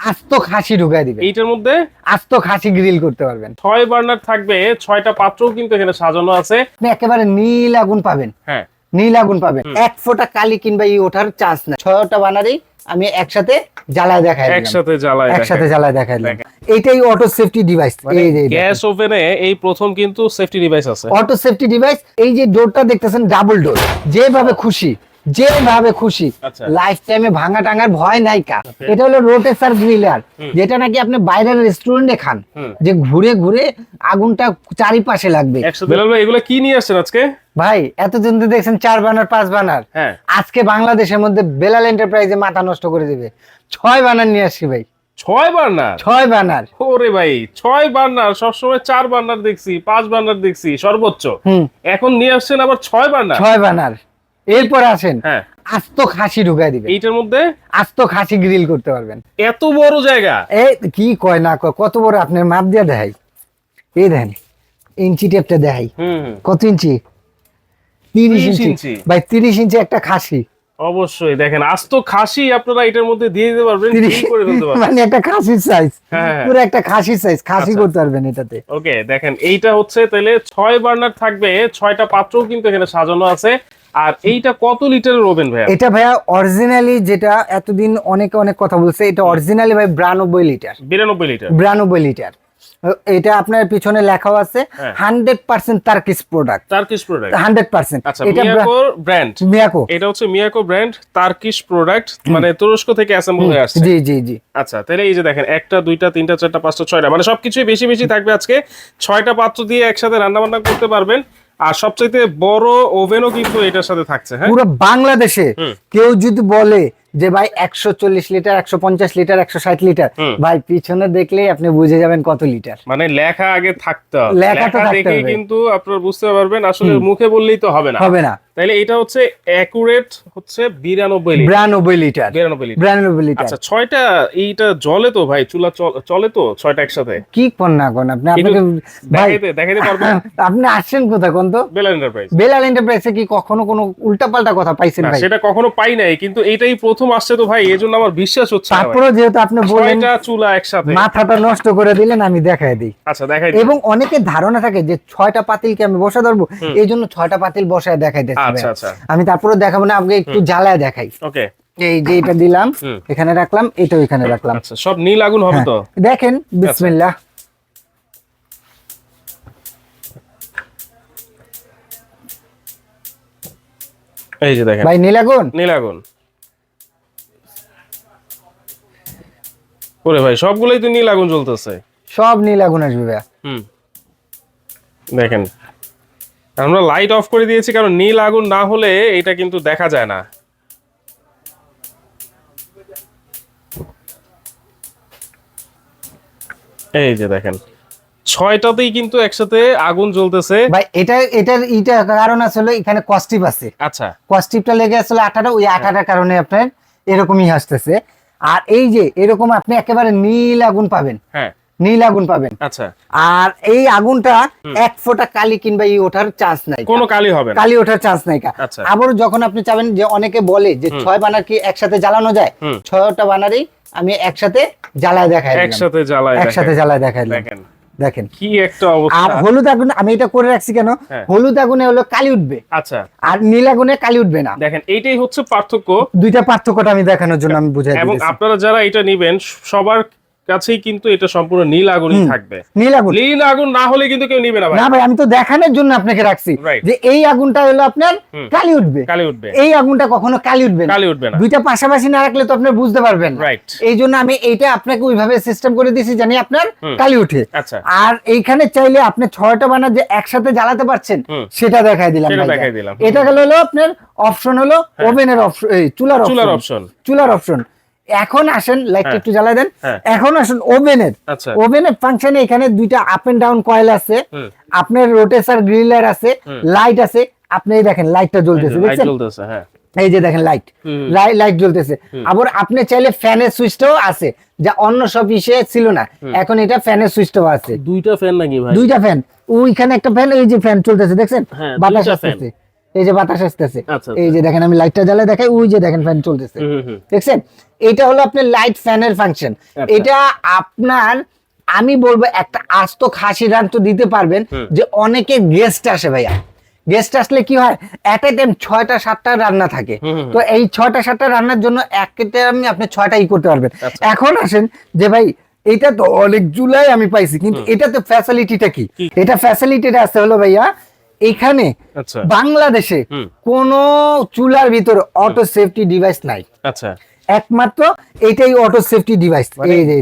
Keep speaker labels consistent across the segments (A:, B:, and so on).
A: আস্ত খাসি ঢুকাই দিবে
B: এইটার মধ্যে?
A: আস্ত খাসি গ্রিল করতে পারবেন।
B: ছয় বার্নার থাকবে ছয়টা পাত্রও কিন্তু এখানে সাজানো আছে।
A: আপনি একেবারে নীল আগুন পাবেন।
B: হ্যাঁ।
A: নীল আগুন পাবেন। এক ফোঁটা কালি কিংবা ই ওঠার চান্স নাই। ছয়টা বানারেই আমি একসাথে জ্বালায় দেখাই।
B: একসাথে জ্বালায়
A: একসাথে জ্বালায় দেখাই। এইটাই অটো সেফটি ডিভাইস এই যে
B: গ্যাস ওভেনে এই প্রথম কিন্তু সেফটি ডিভাইস আছে।
A: অটো সেফটি ডিভাইস এই যে ডোরটা দেখতেছেন ডাবল ডোর যেভাবে খুশি যেভাবে খুশি।
B: আচ্ছা।
A: লাইফ টাইমে ভাঙা টাঙার ভয় নাই কা
B: Okay.
A: এটা হলো রোটেসার গ্রিলার যেটা নাকি আপনি বাইরের রেস্টুরেন্টে খান যে ঘুরে ঘুরে আগুনটা চারিপাশে লাগবে।
B: বেলাল ভাই এগুলো কি নিয়ে আসছেন আজকে?
A: ভাই এতদিন তো দেখছেন চার বানার পাঁচ বানার।
B: হ্যাঁ।
A: আজকে বাংলাদেশের মধ্যে বেলাল এন্টারপ্রাইজে মাথা নষ্ট করে দিবে। ছয় বানার নিয়ে আসছি ভাই।
B: ছয় বার্নার
A: ছয় বানার।
B: ওরে ভাই ছয় বার্নার সবসময় চার বার্নার দেখছি পাঁচ বার্নার দেখছি সর্বোচ্চ।
A: হুম।
B: এখন নিয়ে আসছেন আবার ছয় বার্নার
A: ছয় বানার। এরপর আসেন
B: হ্যাঁ।
A: আস্ত খাসি ঢুকাই দিবে
B: এইটার মধ্যে?
A: আস্ত খাসি গ্রিল করতে পারবেন।
B: এত বড় জায়গা?
A: এ কি কয় না কয় কত বড় আপনার মাপ দিয়ে দেখাই। এই দেখেন ইঞ্চি টেপটা দেখাই। কত ইঞ্চি? তিরিশ ইঞ্চি। তিরিশ ইঞ্চি একটা খাসি।
B: অবশ্যই দেখেন আস্ত খাসি আপনারা এটার মধ্যে দিয়ে দিতে পারবেন
A: তিরিশ
B: grill করে ফেলতে পারবেন।
A: মানে একটা খাসির সাইজ
B: হ্যাঁ।
A: পুরো একটা খাসির সাইজ খাসি
B: আচ্ছা।
A: করতে পারবেন এটাতে।
B: ওকে দেখেন এইটা হচ্ছে তাহলে ছয় বার্নার থাকবে ছয়টা পাত্রও কিন্তু এখানে সাজানো আছে। আর এইটা কত লিটারের ওভেন ভাইয়া?
A: এটা ভাইয়া অরিজিনালি যেটা এতদিন অনেকে অনেক কথা বলছে এটা অরিজিনালি ভাই বিরানব্বই লিটার।
B: বিরানব্বই লিটার।
A: বিরানব্বই লিটার। এটা আপনার পিছনে লেখাও আছে
B: হ্যাঁ।
A: Hundred percent Turkish product
B: Turkish product
A: hundred percent.
B: আচ্ছা
A: এটা
B: মিয়াকোর ব্র্যান্ড
A: মিয়াকো
B: এটা হচ্ছে মিয়াকো ব্র্যান্ড টার্কিশ প্রোডাক্ট মানে তুরস্ক থেকে অ্যাসেম্বল হয়ে আসছে।
A: জি জি জি।
B: আচ্ছা তাহলে এই যে দেখেন একটা দুইটা তিনটা চারটা পাঁচটা ছয়টা মানে সবকিছুই বেশি বেশি থাকবে আজকে। ছয়টা পাত্র দিয়ে একসাথে রান্না বান্না করতে পারবেন। আর সবচেয়ে বড় ওভেনও কিন্তু এটার সাথে থাকছে হ্যাঁ?
A: পুরো বাংলাদেশে কেউ যদি বলে যে ভাই একশো চল্লিশ লিটার একশো পঞ্চাশ লিটার একশো ষাট লিটার। ভাই পিছনে দেখলেই আপনি বুঝে যাবেন কত লিটার।
B: মানে লেখা আগে থাকতে হবে।
A: লেখা থাকতে
B: দেখে কিন্তু আপনারা বুঝতে পারবেন আসলে মুখে বললেই তো হবে না।
A: হবে না।
B: তাইলে এটা হচ্ছে অ্যাকুরেট হচ্ছে বিরানব্বই
A: বিরানব্বই লিটার।
B: বিরানব্বই লিটার।
A: বিরানব্বই লিটার।
B: আচ্ছা ছয়টা এইটা জলে তো ভাই? চুলা চল- তো ছয়টা একসাথে?
A: কি কোন না কোন আপনি আপনাকে
B: দেখাইতে দেখাইতে পারবেন
A: আপনি আসছেন কোথায় কোন তো?
B: বেলাল এন্টারপ্রাইজ
A: বেলাল এন্টারপ্রাইজে কি কখনো কোনো উল্টাপাল্টা কথা পাইছেন ভাই?
B: সেটা কখনো পাই নাই কিন্তু এটাই প্রথম আসছে তো ভাই এজন্য আমার বিশ্বাস হচ্ছে
A: তারপরে যেহেতু আপনি বললেন
B: চুলা একসাথে।
A: মাথাটা নষ্ট করে দিলেন আমি দেখাই দিই।
B: আচ্ছা দেখাই
A: এবং অনেকের ধারণা থাকে যে ছয়টা পাতিলকে আমি বসা ধরবো এই জন্য ছয়টা পাতিল বসায় দেখাই
B: আচ্ছা আচ্ছা।
A: আমি তারপরে দেখাবো না আপনাকে একটু জ্বালায় দেখাই।
B: ওকে।
A: এই যে এটা দিলাম এখানে রাখলাম এটাও এখানে রাখলাম।
B: আচ্ছা সব নীল আগুন হবে তো?
A: হ্যাঁ, দেখেন বিসমিল্লাহ।
B: এই যে দেখেন।
A: ভাই নীলাগুন
B: নীল আগুন। ওরে ভাই সবগুলোই তো নীল আগুন জ্বলতেছে।
A: সব নীলাগুন আসবে ভাইয়া।
B: হুম। দেখেন আমরা লাইট অফ করে দিয়েছি কারণ নীল আগুন না হলে এটা কিন্তু দেখা যায় না। এই যে দেখেন ছয়টাতেই কিন্তু একসাথে আগুন জ্বলতেছে।
A: ভাই এটা এটার ইটা কারণ আসলে এখানে কস্টিপ আছে।
B: আচ্ছা।
A: কস্টিপটা লেগে আসলে আঠাটা ওই আঠাটার কারণে আপনার এরকমই আসতেছে। আর এই যে এরকম আপনি একেবারে নীল আগুন পাবেন।
B: হ্যাঁ।
A: নীল আগুন পাবেন।
B: আচ্ছা।
A: আর এই আগুনটা এক ফোঁটা কালি কিংবা ই ওঠার চান্স নাই।
B: কোনো কালি হবে
A: কালি ওঠার চান্স নাই কা।
B: আচ্ছা।
A: আবার যখন আপনি চাবেন যে অনেকে বলে যে ছয় বানার কি একসাথে জ্বালানো যায়? ছয়টা বানারই আমি একসাথে জ্বালায় দেখাই
B: একসাথে জ্বালায়
A: একসাথে জ্বালায় দেখাই
B: দেখেন।
A: দেখেন।
B: কি একটা অবস্থা।
A: আর হলুদ আগুনে আমি এটা করে রাখছি কেন?
B: হ্যাঁ।
A: হলুদ আগুনে হলো কালি উঠবে।
B: আচ্ছা।
A: আর নীল আগুনে কালি উঠবে না।
B: দেখেন এইটাই হচ্ছে পার্থক্য।
A: দুইটা পার্থক্যটা আমি দেখানোর জন্য আমি বুঝাই
B: এবং আপনারা যারা এটা নেবেন সবার কাছেই কিন্তু এটা সম্পূর্ণ নীল আগুনই থাকবে।
A: নীল আগুন।
B: নীল আগুন না হলে কিন্তু কেউ নিবে না ভাই।
A: না ভাই আমি তো দেখানোর জন্য আপনাকে রাখছি যে এই আগুনটা হলো আপনার কালি উঠবে।
B: কালি উঠবে।
A: এই আগুনটা কখনো কালি উঠবে না।
B: কালি উঠবে না।
A: দুইটা পাশাপাশি না রাখলে তো আপনি বুঝতে পারবেন।
B: Right.
A: এই জন্য আমি এইটা আপনাকে ওইভাবে সিস্টেম করে দিয়েছি জানি আপনার কালি উঠে।
B: আচ্ছা।
A: আর এইখানে চাইলে আপনি ছয়টা বানা যে একসাথে জ্বালাতে পারছেন সেটা দেখাই দিলাম
B: সেটা। দেখাই দিলাম।
A: এটা হলো আপনার অপশন হলো ওভেনের অপশন এই চুলার
B: চুলার
A: অপশন
B: অপশন
A: চুলার অপশন এখন আসেন লাইটটা
B: হ্যাঁ।
A: একটু জ্বালাই দেন।
B: হ্যাঁ।
A: এখন আসেন ওভেনের।
B: আচ্ছা।
A: ওভেনের ফাংশনে এখানে দুইটা আপ এন্ড ডাউন কয়েল আছে। আপনার রোটেসার গ্রিলার আছে লাইট আছে। আপনি দেখেন লাইটটা জ্বলতেছে
B: লাইট
A: দেখছেন?
B: হ্যাঁ।
A: এই যে দেখেন লাইট লাইট জ্বলতেছে। আবার আপনি চাইলে ফ্যানের সুইচটাও আছে যা অন্য সব ইসে ছিল না। এখন এটা ফ্যানের সুইচটাও আছে।
B: দুইটা ফ্যান নাকি ভাই?
A: দুইটা ফ্যান ওইখানে একটা ফ্যান এই যে ফ্যান চলতেছে দেখছেন? বাতাস আসতেছে। এই যে বাতাস আসতেছে।
B: আচ্ছা,
A: এই যে দেখেন আমি লাইটটা জ্বালা দেখাই ওই যে দেখেন ফ্যান চলতেছে। দেখছেন? এটা হলো আপনার লাইট ফ্যানের ফাংশন। এটা আপনার আমি বলব একটা আস্ত খাসি রান তো দিতে পারবেন যে অনেকে গেস্ট আসে ভাইয়া গেস্ট আসলে কি হয় এট এ টাইম ছয়টা সাতটা রান্না থাকে। তো এই ছয়টা সাতটা রান্নার জন্য এক টাইমে আপনি ছয়টা ই করতে পারবেন
B: আচ্ছা।
A: এখন আসেন যে ভাই এটা তো অনেক জুলাই আমি পাইছি কিন্তু এটাতে ফ্যাসিলিটিটা কি? এটা ফ্যাসিলিটিটা আছে হলো ভাইয়া এখানে
B: আচ্ছা
A: বাংলাদেশে। কোন চুলার ভিতরে অটো সেফটি ডিভাইস নাই
B: আচ্ছা
A: একমাত্র এটাই অটো সেফটি ডিভাইস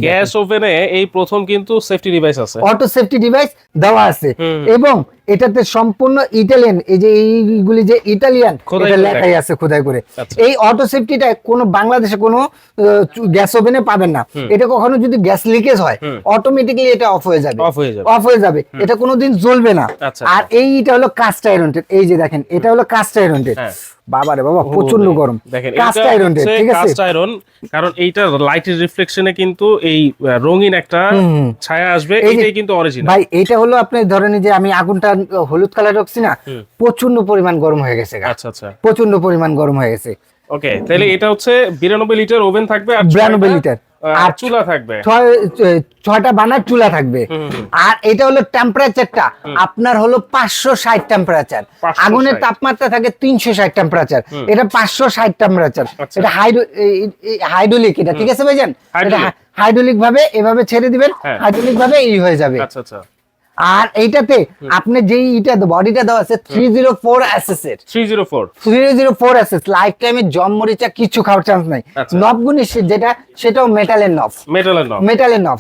B: গ্যাস ওভেনে এই প্রথম কিন্তু সেফটি ডিভাইস আছে।
A: অটো সেফটি ডিভাইস দেওয়া আছে। এবং এটাতে সম্পূর্ণ ইটালিয়ান এই যে এইগুলি যে ইটালিয়ান এটা লেখাই আছে খোদাই করে।
B: আচ্ছা।
A: এই অটো সেফটিটা কোনো বাংলাদেশে কোনো গ্যাস ওভেনে পাবেন না। এটা কখনো যদি গ্যাস লিকেজ হয়। অটোমেটিক্যালি এটা অফ হয়ে যাবে।
B: অফ হয়ে যাবে।
A: এটা কোনোদিন জ্বলবে না।
B: আচ্ছা,
A: আর এইটা হলো কাস্ট আয়রনটেড এই যে দেখেন এটা হলো কাস্ট আয়রনটেড
B: হ্যাঁ।
A: বাবা রে বাবা
B: প্রচণ্ড
A: গরম।
B: দেখেন
A: কাস্ট আয়রনটেড ঠিক আছে?
B: কাস্ট আয়রন কারণ এইটা লাইটের রিফ্লেকশনে কিন্তু এই রঙিন একটা ছায়া আসবে এইটাই কিন্তু অরিজিনাল
A: ভাই এটা হলো আপনি ধরেন যে আমি আগুনটা হলুদ কালার রাখছি না প্রচণ্ড পরিমাণ গরম হয়ে গেছে
B: আচ্ছা আচ্ছা।
A: প্রচণ্ড পরিমাণ গরম হয়ে গেছে।
B: ওকে তাহলে এটা হচ্ছে বিরানব্বই লিটার ওভেন থাকবে আর
A: 92 লিটার। আর
B: চুলা থাকবে।
A: ছয়টা বানার চুলা থাকবে। আর এটা হলো টেম্পারেচারটা আপনার হলো পাঁচশো ষাট টেম্পারেচার আগুনের তাপমাত্রা থাকে তিনশো ষাট টেম্পারেচার এটা পাঁচশো ষাট টেম্পারেচার
B: আচ্ছা।
A: এটা হাইড্রোলিক এটা ঠিক আছে ভাইজান? এটা হাইড্রোলিক। ভাবে এভাবে ছেড়ে দিবেন
B: হ্যাঁ।
A: হাইড্রোলিক ভাবে এই হয়ে যাবে।
B: আচ্ছা আচ্ছা।
A: আর এইটাতে আপনি যেই ইটা বডিটা দেওয়া আছে থ্রি জিরো ফোর এসএস এর।
B: Three zero four
A: three zero four SS life টাইমে জম মরিচা কিছু খাওয়ার চান্স নাই।
B: আচ্ছা।
A: নবগুনি যেটা সেটাও মেটালের নব।
B: মেটালের নব।
A: মেটালের নব।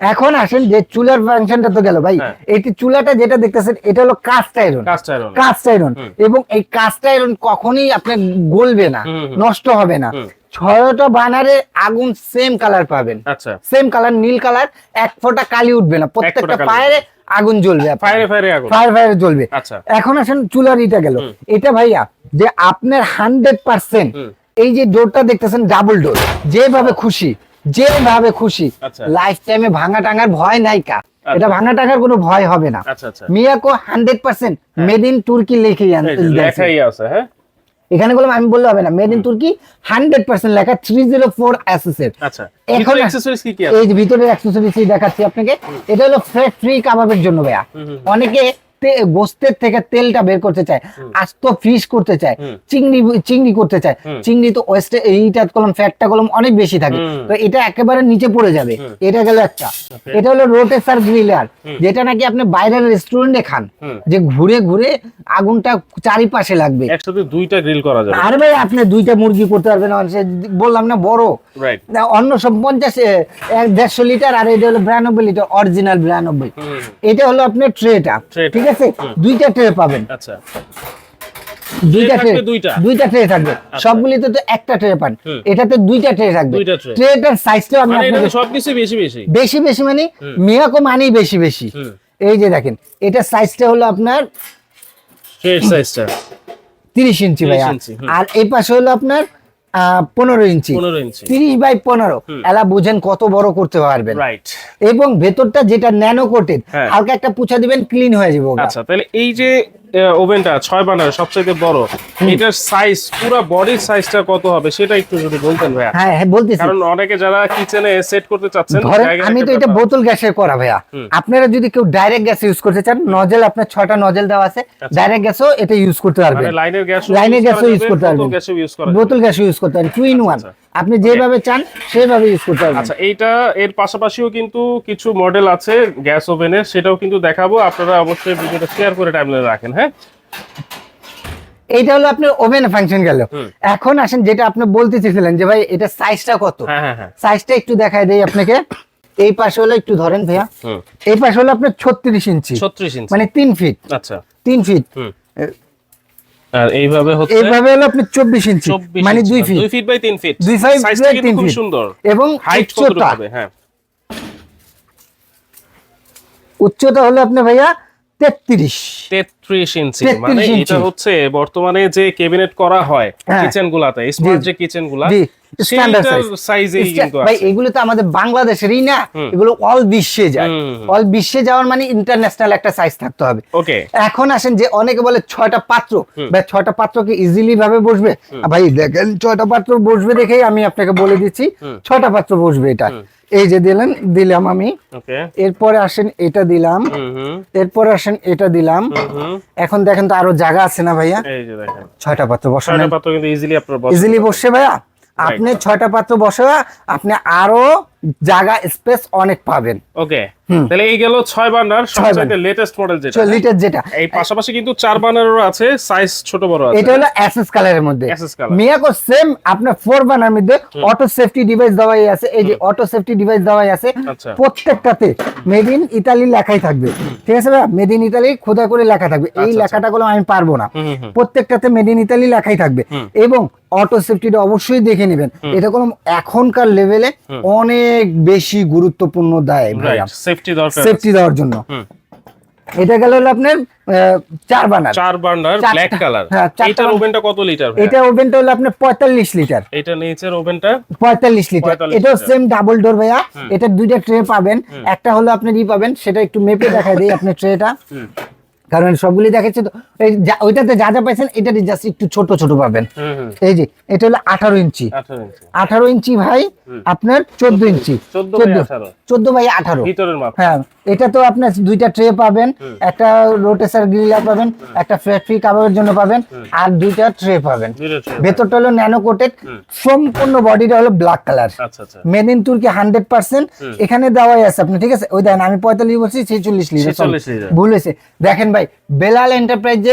A: এখন আসেন যে চুলার ফাংশনটা তো গেল ভাই।
B: হ্যাঁ।
A: এই চুলাটা যেটা দেখতেছেন এটা হলো cast iron
B: cast iron
A: cast iron এবং এই কাস্ট আয়রন কখনোই আপনার গলবে না। নষ্ট হবে না। ছয়টা বানারে আগুন সেম কালার পাবেন।
B: আচ্ছা।
A: সেম কালার নীল কালার এক ফোঁটা কালি উঠবে না। প্রত্যেকটা ফায়ারে আগুন জ্বলবে
B: ফায়ারে ফায়ারে আগুন।
A: ফায়ার ফায়ার জ্বলবে।
B: আচ্ছা।
A: এখন আসেন চুলার ইটা গেল। এটা ভাইয়া যে আপনার হান্ড্রেড পার্সেন্ট এই যে ডোরটা দেখতেছেন ডাবল ডোর যেভাবে খুশি যেভাবে খুশি
B: আচ্ছা।
A: লাইফ টাইমে ভাঙা টাঙার ভয় নাই কা। এটা ভাঙা টাঙার কোনো ভয় হবে না।
B: আচ্ছা আচ্ছা।
A: Miyako hundred percent made in তুর্কি লিখে
B: লেখাই আছে হ্যাঁ?
A: এখানে বললাম আমি বললে হবে না। মেড ইন তুর্কি হান্ড্রেড পার্সেন্ট লেখা থ্রি জিরো ফোর অ্যাসেসের
B: আচ্ছা
A: এখন এই ভিতরের অ্যাক্সেসরিজ দেখাচ্ছি আপনাকে। এটা হলো ফ্রি কাবাবের জন্য ভাইয়া। অনেকে গোস্তের থেকে তেলটা বের করতে চায় আস্ত ফিশ করতে চায় চিংড়ি চিংড়ি করতে চায় চিংড়ি তো ওয়েস্টে এইটা কলম ফ্যাটটা কলম অনেক বেশি থাকে। তো এটা একেবারে নিচে পড়ে যাবে। এটা গেল একটা। এটা হলো রোটেসার গ্রিলার যেটা নাকি আপনি বাইরের রেস্টুরেন্টে খান। যে ঘুরে ঘুরে আগুনটা চারিপাশে লাগবে।
B: একসাথে দুইটা গ্রিল করা যাবে।
A: আর ভাই আপনি দুইটা মুরগি করতে পারবেন বললাম না বড়। অন্য সব পঞ্চাশ দেড়শো লিটার আর এটা হলো বিরানব্বই লিটার অরিজিনাল বিরানব্বই। এটা হলো আপনার ট্রেটা
B: টা।
A: ঠিক আছে দুইটা ট্রে পাবেন।
B: আচ্ছা।
A: দুইটা ট্রে
B: দুইটা?
A: ট্রে থাকবে। সবগুলিতে তো একটা ট্রে পান। এটাতে দুইটা ট্রে থাকবে। ট্রেটার সাইজটাও আমি
B: মানে সবকিছু বেশি বেশি।
A: বেশি বেশি মানে মিয়াকো মানেই বেশি বেশি। এই যে দেখেন এটা সাইজটা হলো আপনার
B: সাইজটা
A: তিরিশ ইঞ্চি
B: 30
A: ভাইয়া।
B: ইঞ্চি, হুম।
A: আর এই পাশে হলো আপনার পনেরো ইঞ্চি।
B: 15 ইঞ্চি।
A: তিরিশ বাই পনেরো। এলা বুঝেন কত বড় করতে পারবেন। এবং ভেতরটা যেটা ন্যানো কোটেড
B: হ্যাঁ।
A: হালকা একটা পুছা দিবেন ক্লিন হয়ে যাবে
B: আচ্ছা তাহলে এই যে ওভেনটা ছয় বানার সবচেয়ে বড়। এটার সাইজ পুরো বডির সাইজটা কত হবে সেটা একটু যদি বলতেন ভাইয়া।
A: হ্যাঁ হ্যাঁ বলতেছি।
B: কারণ অনেকে যারা কিচেনে সেট করতে চাচ্ছেন
A: আমি তো এটা বোতল গ্যাসের করা ভাইয়া। আপনারা যদি কেউ ডাইরেক্ট গ্যাস ইউজ করতে চান নজেল আপনার ছয়টা নজেল দেওয়া আছে ডাইরেক্ট গ্যাসও এটা ইউজ করতে পারবেন
B: মানে লাইনের গ্যাস
A: লাইনের গ্যাসও ইউজ করতে পারবেন
B: গ্যাসও।
A: বোতল গ্যাস ইউজ করতে পারবেন টু ইন ওয়ান
B: আচ্ছা।
A: আপনি যেভাবে চান সেভাবে ইউজ করতে পারবেন।
B: আচ্ছা এইটা এর পাশাপাশিও কিন্তু কিছু মডেল আছে গ্যাস ওভেনের সেটাও কিন্তু দেখাবো। আপনারা অবশ্যই ভিডিওটা শেয়ার করে টাইমলাইনে রাখেন হ্যাঁ?
A: এইটা হলো আপনার ওভেন ফাংশন গেল। এখন আসেন যেটা আপনি বলতে চেয়েছিলেন যে ভাই এটা সাইজটা কত?
B: হ্যাঁ হ্যাঁ হ্যাঁ।
A: সাইজটা একটু দেখায় দেই আপনাকে। এই পাশে হলো একটু ধরেন ভাইয়া। এই পাশে হলো আপনার ছত্রিশ ইঞ্চি।
B: ছত্রিশ ইঞ্চি।
A: মানে তিন ফিট
B: আচ্ছা।
A: তিন ফিট
B: আর এইভাবে হচ্ছে
A: এইভাবে হলো আপনি চব্বিশ ইঞ্চি মানে দুই ফিট
B: দুই ফিট বাই তিন ফিট
A: দুই ফিট বাই
B: কিন্তু
A: তিন
B: খুব
A: ফিট।
B: সুন্দর।
A: এবং
B: হাইট কত হবে? হ্যাঁ।
A: উচ্চতা হলো আপনি ভাইয়া তেত্রিশ।
B: তেত্রিশ ইঞ্চি মানে এটা হচ্ছে বর্তমানে যে ক্যাবিনেট করা হয়। কিচেন গুলাতে স্মার্ট যে কিচেনগুলা
A: এগুলো তো আমাদের বাংলাদেশেরই না এগুলো অল বিশ্বে যায়। অল বিশ্বে যাওয়ার মানে ইন্টারন্যাশনাল একটা সাইজ থাকতে হবে। এখন আসেন যে অনেকে বলে ছয়টা পাত্র। ভাই ছয়টা পাত্র কি ইজিলি ভাবে বসবে? ভাই দেখেন ছয়টা পাত্র বসবে দেখেই আমি আপনাকে বলে দিচ্ছি ছয়টা পাত্র বসবে এটা। এই যে দিলেন দিলাম আমি। এরপরে আসেন এটা দিলাম। এরপরে আসেন এটা দিলাম। এখন দেখেন তো আরও জায়গা আছে না ভাইয়া? ছয়টা পাত্র
B: বসে
A: বসানো
B: ইজিলি।
A: বসে ভাইয়া? আপনি ছয়টা পাত্র বসে আপনি আরও জায়গা স্পেস অনেক পাবেন।
B: ওকে তাহলে এই গেল ছয় বার্নার সবচেয়ে লেটেস্ট মডেল যেটা।
A: লিটার যেটা।
B: এই পাশাপাশি কিন্তু চার বার্নারও আছে সাইজ ছোট বড় আছে।
A: এটা হলো অ্যাসেস কালারের মধ্যে। মিয়াকো সেম আপনার ফোর বানার মধ্যে অটো সেফটি ডিভাইস দেওয়াই আছে। এই যে অটো সেফটি ডিভাইস দেওয়াই আছে।
B: আচ্ছা।
A: প্রত্যেকটাতে মেড ইন ইতালি লেখাই থাকবে। ঠিক আছে ভাই? মেড ইন ইতালি খোদা করে লেখা থাকবে। এই
B: আচ্ছা,
A: লেখাটা গুলো আমি পারব না। প্রত্যেকটাতে মেড ইন ইতালি লেখাই থাকবে। এবং অটো সেফটিটা অবশ্যই দেখে নেবেন। এটা কোনো এখনকার লেভেলে অনেক বেশি গুরুত্বপূর্ণ দেয়
B: সেফটি দরকার
A: সেফটি দেওয়ার জন্য। এটা গেল হলো আপনার চার বানার।
B: চার বার্নার ব্ল্যাক কালার
A: হ্যাঁ,
B: এটার ওভেনটা কত লিটার
A: এটা ওভেনটা হলো আপনার পঁয়তাল্লিশ লিটার
B: এটা নিচের ওভেনটা
A: পঁয়তাল্লিশ লিটার
B: 45
A: এটাও সেম ডাবল ডোর ভাইয়া। এটা দুইটা ট্রে পাবেন। একটা হলো আপনি ই পাবেন সেটা একটু মেপে দেখা দিই আপনার ট্রেটা। কারণ সবগুলি দেখাচ্ছে তো এই ওইটাতে যা যা পাইছেন এটাতে জাস্ট একটু ছোট ছোট পাবেন। এই যে এটা হলো আঠারো ইঞ্চি।
B: আঠারো ইঞ্চি।
A: ভাই আপনার চোদ্দ ইঞ্চি।
B: 14 বাই 18
A: চোদ্দ বাই আঠারো। হ্যাঁ এটা তো আপনার দুইটা ট্রে পাবেন একটা রোটেসার গ্রিলার পাবেন একটা ফ্ল্যাট ফ্রি কাবাবের জন্য পাবেন আর দুইটা ট্রে পাবেন। ভেতরটা হলো ন্যানো কোটেড সম্পূর্ণ বডিটা হলো black colour made in Turkey hundred percent এখানে দেওয়াই আছে আপনি ঠিক আছে? ওই দেখেন আমি পঁয়তাল্লিশ বলছি ছেচল্লিশ লিটার
B: 46 লিটার।
A: ভুল হয়েছে। দেখেন ভাই বেলাল এন্টারপ্রাইজ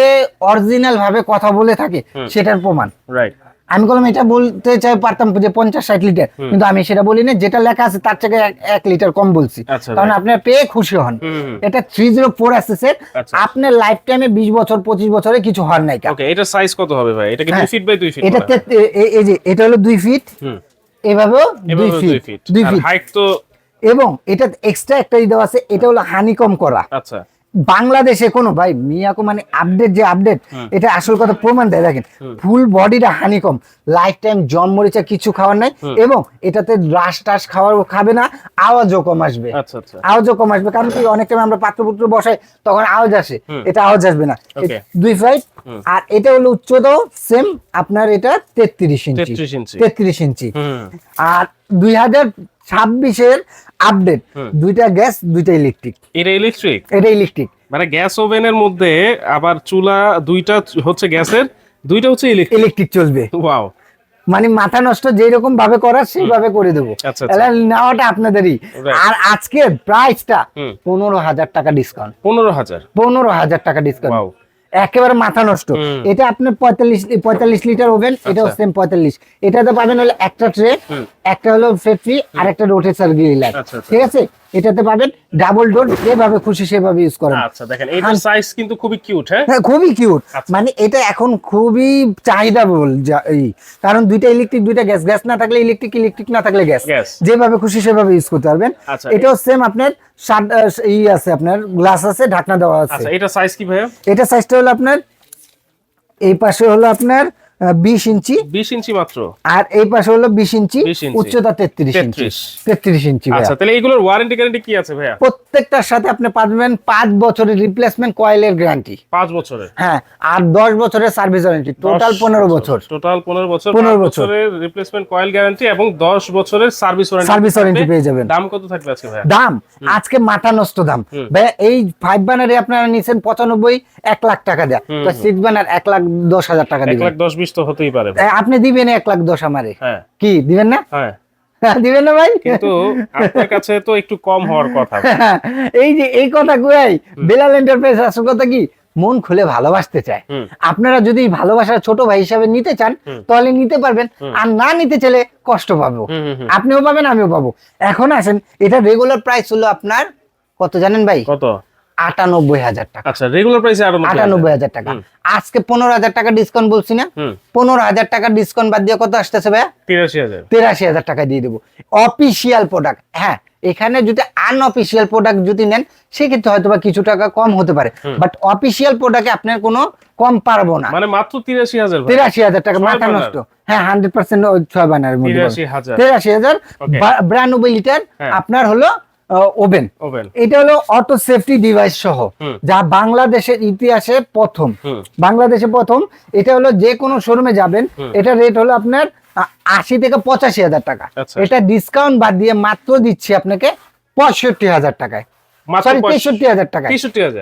A: অরিজিনাল ভাবে কথা বলে থাকে সেটার প্রমাণ।
B: রাইট
A: আমি বললাম এটা বলতে চাই পারতাম যে পঞ্চাশ ষাট লিটার কিন্তু আমি সেটা বলি না যেটা লেখা আছে তার থেকে এক- লিটার কম বলছি।
B: আচ্ছা,
A: কারণ আপনার পেয়ে খুশি হন। এটা থ্রি জিরো ফোর আসতেছে। আপনার লাইফ টাইমে বিশ বছর পঁচিশ বছরে কিছু হওয়ার নাই
B: এটা সাইজ কত হবে ভাই? এটা
A: হ্যাঁ।
B: 2 ফিট বাই 2 ফিট
A: এটা এই যে এটা হলো দুই ফিট
B: হুম।
A: এভাবেও দুই ফিট
B: ফিট
A: দুই ফিট
B: হাইট তো
A: এবং এটা এক্সট্রা একটা দেওয়া আছে এটা হলো হানিকম করা।
B: আচ্ছা।
A: বাংলাদেশে কোনো ভাই মিয়াকো মানে আপডেট যে আপডেট এটা আসল কথা প্রমাণ দেয় দেখেন। ফুল বডিটা হানিকম। লাইফ টাইম জম মরিচা কিছু খাওয়ার নাই এবং এটাতে রাস টাস খাওয়ার খাবে না আওয়াজও কম আসবে।
B: আচ্ছা আচ্ছা।
A: আওয়াজও কম আসবে কারণ কি অনেক টাইম আমরা পাত্রপুত্র বসাই তখন আওয়াজ আসে। এটা আওয়াজ আসবে না। দুই ফাইট আর এটা হলো উচ্চতাও সেম আপনার এটা তেত্রিশ ইঞ্চি তেত্রিশ ইঞ্চি আর দুই হাজার ছাব্বিশের আপডেট দুইটা গ্যাস দুইটা ইলেকট্রিক
B: এটা ইলেকট্রিক
A: এটা ইলেকট্রিক
B: মানে গ্যাস ওভেনের মধ্যে আবার চুলা দুইটা হচ্ছে গ্যাসের দুইটা হচ্ছে ইলেকট্রিক
A: চলবে।
B: ওয়াও
A: মানে মাথা নষ্ট যেই রকম ভাবে করার সেইভাবে করে দেবো।
B: আচ্ছা, আচ্ছা।
A: নেওয়াটা আপনাদেরই। আর আজকের প্রাইসটা। পনেরো হাজার টাকা ডিসকাউন্ট
B: পনেরো হাজার।
A: পনেরো হাজার টাকা ডিসকাউন্ট একেবারে মাথা নষ্ট। এটা আপনি পঁয়তাল্লিশ পঁয়তাল্লিশ লিটার ওভেন
B: এটা
A: হচ্ছে পঁয়তাল্লিশ। এটা তো পাবেন হলো একটা ট্রে একটা হলো ফ্রি আর একটা রোটেসার গ্রিলার
B: আচ্ছা, আচ্ছা।
A: ঠিক আছে? এটাতে পাবেন ডাবল ডোর যেভাবে খুশি সেভাবে ইউজ করেন।
B: আচ্ছা দেখেন এটার সাইজ কিন্তু খুবই কিউট হ্যাঁ?
A: হ্যাঁ খুবই কিউট
B: আচ্ছা।
A: মানে এটা এখন খুবই চাহিদা বল এই কারণ দুইটা ইলেকট্রিক দুইটা গ্যাস গ্যাস না থাকলে ইলেকট্রিক ইলেকট্রিক না থাকলে গ্যাস যেভাবে খুশি সেভাবে ইউজ করতে পারবেন।
B: আচ্ছা।
A: এটাও সেম আপনার ই আছে আপনার গ্লাস আছে ঢাকনা দেওয়া আছে।
B: আচ্ছা এটা সাইজ কি ভাইয়া?
A: এটা সাইজটা হলো আপনার এই পাশে হলো আপনার বিশ ইঞ্চি।
B: বিশ ইঞ্চি মাত্র।
A: আর এই পাশে হলো বিশ ইঞ্চি
B: 20 ইঞ্চি।
A: উচ্চতা তেত্রিশ ইঞ্চি।
B: 33
A: তেত্রিশ ইঞ্চি
B: আচ্ছা তাহলে এইগুলোর ওয়ারেন্টি গ্যারান্টি কি আছে ভাইয়া?
A: প্রত্যেকটার সাথে আপনি পাবেন পাঁচ বছরের রিপ্লেসমেন্ট কয়েলের গ্যারান্টি
B: পাঁচ বছরের।
A: হ্যাঁ আর দশ বছরের সার্ভিস ওয়ারেন্টি টোটাল পনেরো বছর।
B: টোটাল পনেরো বছর
A: 15
B: বছরের রিপ্লেসমেন্ট কয়েল গ্যারান্টি এবং দশ বছরের সার্ভিস ওয়ারেন্টি
A: সার্ভিস ওয়ারেন্টি পেয়ে যাবেন।
B: দাম কত থাকবে আজকে ভাইয়া?
A: দাম? আজকে মাথা নষ্ট দাম। ভাইয়া এই ফাইভ বানারে আপনারা নিছেন পঁচানব্বই এক লাখ টাকা দেয়া। তো সিক্স বানার এক লাখ দশ হাজার টাকা দিবেন।
B: লাখ দশ বিশ তো হতেই পারে
A: আপনি দিবেন এক লাখ দশ আমারে।
B: হ্যাঁ।
A: কি দিবেন না?
B: হ্যাঁ।
A: দিবেন না ভাই?
B: কিন্তু আপনার কাছে তো একটু কম হওয়ার কথা।
A: এই যে এই কথা কই বেলাল এন্টারপ্রাইজ আসল কথা কি? মন খুলে ভালোবাসতে চায়। আপনারা যদি ভালোবাসার ছোট ভাই হিসাবে নিতে চান তাহলে নিতে পারবেন। আর না নিতে চাইলে কষ্ট পাবো। আপনিও পাবেন আমিও পাবো। এখন আসেন এটা রেগুলার প্রাইস হলো আপনার কত জানেন ভাই?
B: কত?
A: আটানব্বই হাজার টাকা।
B: আচ্ছা রেগুলার প্রাইসে
A: আটানব্বই হাজার। টাকা। আজকে পনেরো হাজার টাকা ডিসকাউন্ট বলছি না? পনেরো হাজার টাকা ডিসকাউন্ট বাদ দিয়ে কত আসতেছে ভাইয়া?
B: তিরাশি হাজার।
A: তেরাশি হাজার টাকা দিয়ে দেবো। অফিসিয়াল প্রোডাক্ট হ্যাঁ এখানে যদি আনঅফিসিয়াল প্রোডাক্ট যদি নেন সেক্ষেত্রে হয়তো বা কিছু টাকা কম হতে পারে। বাট অফিসিয়াল প্রোডাক্টে আপনার কোনো কম পারব না।
B: মানে মাত্র তিরাশি হাজার
A: তেরাশি হাজার টাকা মাথা নষ্ট। হ্যাঁ হান্ড্রেড পার্সেন্ট ছয় বানার মধ্যে
B: তিরাশি হাজার।
A: তেরাশি হাজার বিরানব্বই লিটার
B: হ্যাঁ।
A: আপনার হলো ওভেন। এটা হলো অটো সেফটি ডিভাইস সহ যা বাংলাদেশের ইতিহাসে প্রথম। বাংলাদেশে প্রথম। এটা হলো যে কোনো শোরুমে যাবেন এটা রেট হলো আপনার আশি থেকে পঁচাশি হাজার টাকা।
B: আচ্ছা।
A: এটা ডিসকাউন্ট বাদ দিয়ে মাত্র দিচ্ছি আপনাকে পঁয়ষট্টি হাজার টাকায়। সরি তেষট্টি হাজার টাকায়।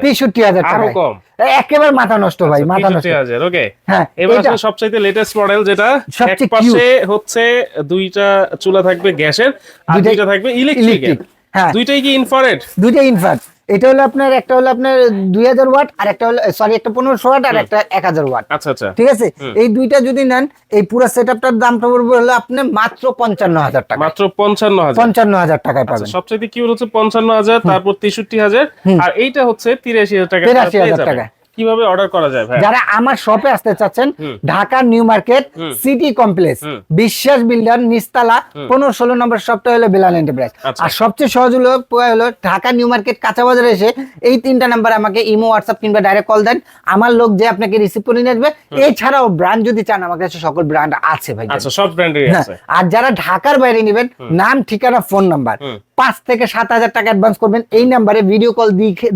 B: তেষট্টি হাজার। কম?
A: একেবারে মাথা নষ্ট ভাই মাথা নষ্ট।
B: ওকে
A: হ্যাঁ
B: এবার
A: এটা-
B: সবচাইতে লেটেস্ট মডেল যেটা এক পাশে হচ্ছে দুইটা চুলা থাকবে গ্যাসের আর
A: দুইটা-
B: থাকবে ইলেকট্রিক
A: হ্যাঁ।
B: দুইটাই কি ইনফ্রারেড
A: দুইটা ইনফ্রারেড এটা হলো আপনার একটা হলো আপনার দুই হাজার ওয়াট আর একটা হলো সরি একটা পনেরোশো ওয়াট আর একটা এক হাজার ওয়াট।
B: আচ্ছা আচ্ছা।
A: ঠিক আছে? এই দুইটা যদি নেন এই পুরো সেট আপটার দামটা পড়বে হলো আপনার মাত্র পঞ্চান্ন হাজার টাকা
B: মাত্র পঞ্চান্ন হাজার।
A: পঞ্চান্ন হাজার টাকায়
B: আচ্ছা
A: পাবেন।
B: সবচেয়ে কি হচ্ছে পঞ্চান্ন হাজার তারপর তেষট্টি হাজার আর এইটা হচ্ছে তিরাশি হাজার টাকা
A: 83,000
B: পেয়ে
A: টাকা।
B: কীভাবে অর্ডার করা যায় ভাই?
A: যারা আমার শপে আসতে চাচ্ছেন Dhaka new market city complex Biswas builder নিস্তালা পনেরো ষোলো নম্বর শপটা হলো বেলাল এন্টারপ্রাইজ
B: আচ্ছা।
A: আর সবচেয়ে সহজ হলো হলো ঢাকা নিউ মার্কেট কাঁচা বাজারে এসে এই তিনটা নাম্বার আমাকে ইমো হোয়াটসঅ্যাপ কিংবা ডাইরেক্ট কল দেন। আমার লোক যে আপনাকে রিসিভ করে নিয়ে আসবে। এছাড়াও ব্র্যান্ড যদি চান আমার কাছে সকল ব্র্যান্ড আছে ভাই
B: আচ্ছা সব ব্র্যান্ডেরই আছে।
A: আর যারা ঢাকার বাইরে নেবেন নাম ঠিকানা ফোন নাম্বার পাঁচ থেকে সাত হাজার টাকা অ্যাডভান্স করবেন। এই নাম্বারে ভিডিও কল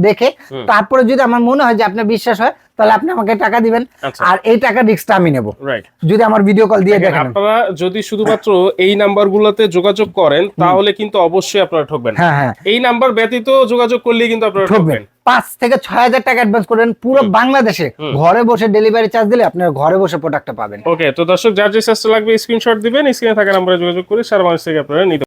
A: দেখে তারপরে যদি আমার মনে হয় যে আপনার বিশ্বাস হয় তাহলে আপনি আমাকে টাকা দিবেন।
B: আচ্ছা।
A: আর এই টাকা রিক্সটা আমি নেব। যদি আমার ভিডিও কল দিয়ে দেখেন
B: আপনারা যদি শুধুমাত্র এই নাম্বারগুলোতে যোগাযোগ করেন তাহলে কিন্তু অবশ্যই আপনারা ঠকবেন।
A: হ্যাঁ হ্যাঁ।
B: এই নাম্বার ব্যতীত যোগাযোগ করলে কিন্তু আপনারা ঠকবেন।
A: পাঁচ থেকে ছয় হাজার টাকা অ্যাডভান্স করবেন পুরো বাংলাদেশে। ঘরে বসে ডেলিভারি চার্জ দিলে আপনার ঘরে বসে প্রোডাক্টটা পাবেন।
B: ওকে তো দর্শক যার যে চেষ্টা লাগবে স্ক্রিনশট দিবেন স্ক্রিনে থাকা নাম্বারে যোগাযোগ করে সারা মানুষ থেকে আপনারা নিতে